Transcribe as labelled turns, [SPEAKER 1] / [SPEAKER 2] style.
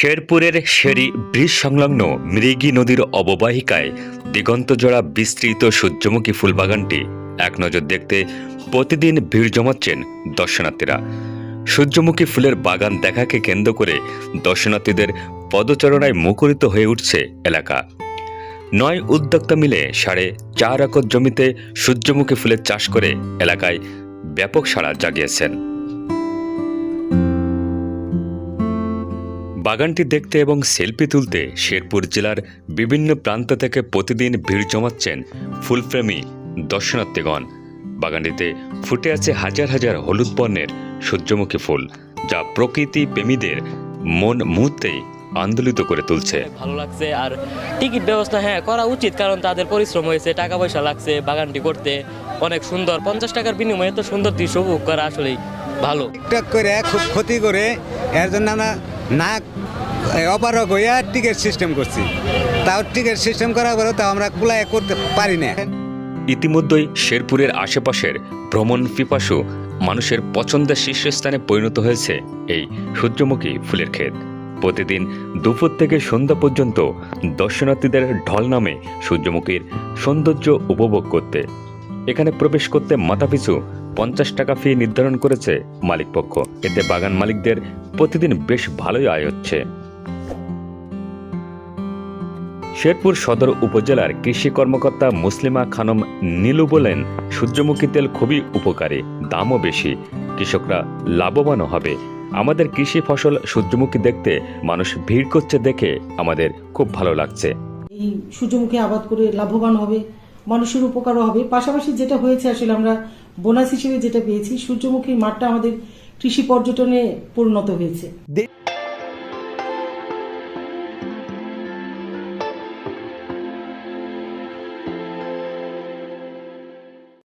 [SPEAKER 1] শেরপুরের শেরি ব্রিজ সংলগ্ন মৃগী নদীর অববাহিকায় দিগন্তজোড়া বিস্তৃত সূর্যমুখী ফুলবাগানটি এক নজর দেখতে প্রতিদিন ভিড় জমাচ্ছেন দর্শনার্থীরা। সূর্যমুখী ফুলের বাগান দেখাকে কেন্দ্র করে দর্শনার্থীদের পদচারণায় মুখরিত হয়ে উঠছে এলাকা। নয় উদ্যোক্তা মিলে সাড়ে চার একর জমিতে সূর্যমুখী ফুলের চাষ করে এলাকায় ব্যাপক সাড়া জাগিয়েছেন। বাগানটি দেখতে এবং সেলফি তুলতে শেরপুর জেলার বিভিন্ন প্রান্ত থেকে প্রতিদিন ভিড় জমাচ্ছেন ফুলপ্রেমী দর্শনার্থীগণ। বাগানটিতে ফুটে আছে হাজার হাজার হলুদ বর্ণের সূর্যমুখী ফুল যা প্রকৃতি প্রেমীদের মন মুহূর্তেই আন্দোলিত করে তুলছে।
[SPEAKER 2] ভালো লাগছে আর টিকিট ব্যবস্থা হ্যাঁ করা উচিত কারণ তাদের পরিশ্রম হয়েছে টাকা পয়সা লাগছে বাগানটি করতে। অনেক সুন্দর পঞ্চাশ টাকার বিনিময়ে তো সুন্দর দৃশ্য উপভোগ করা আসলেই ভালো।
[SPEAKER 3] টিকটক করে খুব ক্ষতি করে এর জন্য আমরা না অপারক হইয়া টিকিট সিস্টেম করছি। তাও টিকিট সিস্টেম করার পরেও তাও আমরা কুলায় করতে পারি না।
[SPEAKER 1] ইতিমধ্যেই শেরপুরের আশেপাশের ভ্রমণ পিপাসু মানুষের পছন্দের শীর্ষস্থানে পরিণত হয়েছে এই সূর্যমুখী ফুলের ক্ষেত। প্রতিদিন দুপুর থেকে সন্ধ্যা পর্যন্ত দর্শনার্থীদের ঢল নামে সূর্যমুখীর সৌন্দর্য উপভোগ করতে। এখানে প্রবেশ করতে মাথাপিছু পঞ্চাশ টাকা ফি নির্ধারণ করেছে মালিকপক্ষ। এতে বাগান মালিকদের প্রতিদিন বেশ ভালোই আয় হচ্ছে। শেরপুর সদর উপজেলার কৃষি কর্মকর্তা মুসলিমা খানম নীলু বলেন, সূর্যমুখী তেল খুবই উপকারী, দামও বেশি, কৃষকরা লাভবানও হবে। আমাদের কৃষি ফসল সূর্যমুখী দেখতে মানুষ ভিড় করছে দেখে আমাদের খুব ভালো লাগছে।
[SPEAKER 4] এই সূর্যমুখী আবাদ করে লাভবান হবে। মানুষের উপকারও হবে। পাশাপাশি যেটা হয়েছে আসলে আমরা বোনাস হিসেবে যেটা পেয়েছি, সূর্যমুখীর মাঠটা আমাদের কৃষি পর্যটনে পরিণত হয়েছে।